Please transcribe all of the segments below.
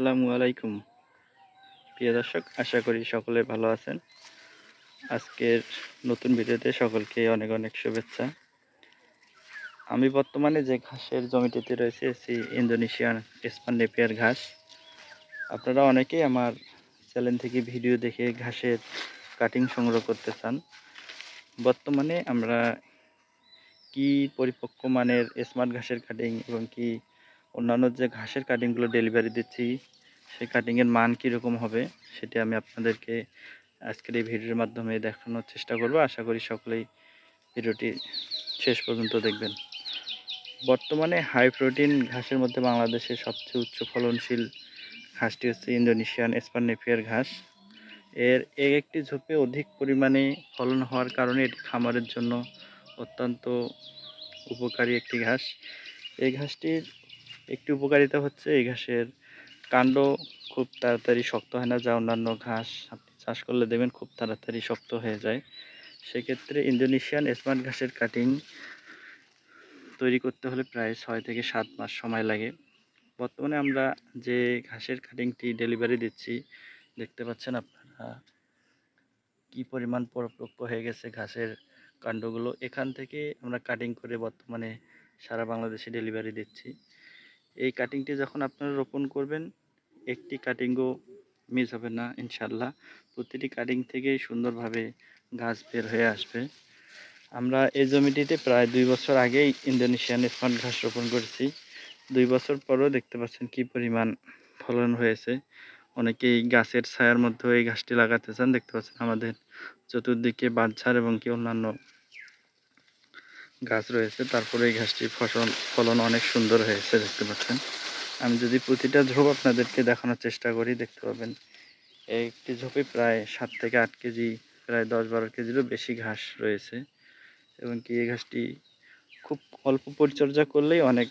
আসসালামু আলাইকুম। প্রিয় দর্শক, আশা করি সকলে ভালো আছেন। আজকের নতুন ভিডিওতে সকলকে অনেক অনেক শুভেচ্ছা। আমি বর্তমানে যে ঘাসের জমিটিতে রয়েছে, এসি ইন্দোনেশিয়ান স্পান নেপিয়ার ঘাস। আপনারা অনেকেই আমার চ্যানেল থেকে ভিডিও দেখে ঘাসের কাটিং সংগ্রহ করতে চান। বর্তমানে আমরা কি পরিপক্ক মানের স্মার্ট ঘাসের কাটিং এবং কি অন্যান্য যে ঘাসের কাটিংগুলো ডেলিভারি দিচ্ছি, সেই কাটিংয়ের মান কীরকম হবে সেটি আমি আপনাদেরকে আজকের এই ভিডিওর মাধ্যমে দেখানোর চেষ্টা করব। আশা করি সকলেই ভিডিওটি শেষ পর্যন্ত দেখবেন। বর্তমানে হাই প্রোটিন ঘাসের মধ্যে বাংলাদেশের সবচেয়ে উচ্চ ফলনশীল ঘাসটি হচ্ছে ইন্দোনেশিয়ান নেপিয়ার ঘাস। এর এক একটি ঝোপে অধিক পরিমাণে ফলন হওয়ার কারণে এটি খামারের জন্য অত্যন্ত উপকারী একটি ঘাস। এই ঘাসটির একটি উপকারিতা হচ্ছে এই ঘাসের কাণ্ড খুব তাড়াতাড়ি শক্ত হয় না, যা অন্যান্য ঘাস আপনি চাষ করলে দেবেন খুব তাড়াতাড়ি শক্ত হয়ে যায়। সেক্ষেত্রে ইন্দোনেশিয়ান স্মার্ট ঘাসের কাটিং তৈরি করতে হলে প্রায় ছয় থেকে সাত মাস সময় লাগে। বর্তমানে আমরা যে ঘাসের কাটিংটি ডেলিভারি দিচ্ছি, দেখতে পাচ্ছেন আপনারা কি পরিমাণ পরিপক্ক হয়ে গেছে ঘাসের কাণ্ডগুলো। এখান থেকে আমরা কাটিং করে বর্তমানে সারা বাংলাদেশে ডেলিভারি দিচ্ছি। এই কাটিংটি যখন আপনারা রোপণ করবেন, একটি কাটিংও মিস হবে না ইনশাল্লাহ প্রতিটি কাটিং থেকেই সুন্দরভাবে গাছ বের হয়ে আসবে। আমরা এই জমিটিতে প্রায় দুই বছর আগেই ইন্দোনেশিয়ান স্মার্ট ঘাস রোপণ করেছি। দুই বছর পরও দেখতে পাচ্ছেন কি পরিমাণ ফলন হয়েছে। অনেকেই গাছের ছায়ার মধ্যে এই ঘাসটি লাগাতে চান। দেখতে পাচ্ছেন আমাদের চতুর্দিকে বাঁধঝাড় এবং কি অন্যান্য গাছ রয়েছে, তারপরে এই ঘাসটির ফসল, ফলন অনেক সুন্দর হয়েছে, দেখতে পাচ্ছেন। আমি যদি প্রতিটা ঝোপ আপনাদেরকে দেখানোর চেষ্টা করি, দেখতে পাবেন, একটি ঝোপে প্রায় সাত থেকে আট কেজি, প্রায় দশ বারো কেজিরও বেশি ঘাস রয়েছে। এবং কি এই ঘাসটি খুব অল্প পরিচর্যা করলেই অনেক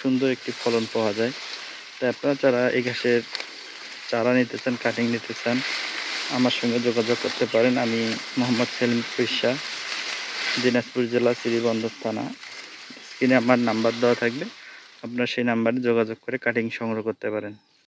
সুন্দর একটি ফলন পাওয়া যায়। তাই আপনারা যারা এই ঘাসের চারা নিতে চান কাটিং নিতে চান, আমার সঙ্গে যোগাযোগ করতে পারেন। আমি মোহাম্মদ সেলিম কুইশা দিনাজপুর জেলা শ্রীবন্দর থানা। স্ক্রিনে আমার নাম্বার দেওয়া থাকবে। আপনার সেই নাম্বারে যোগাযোগ করে কাটিং সংগ্রহ করতে পারেন।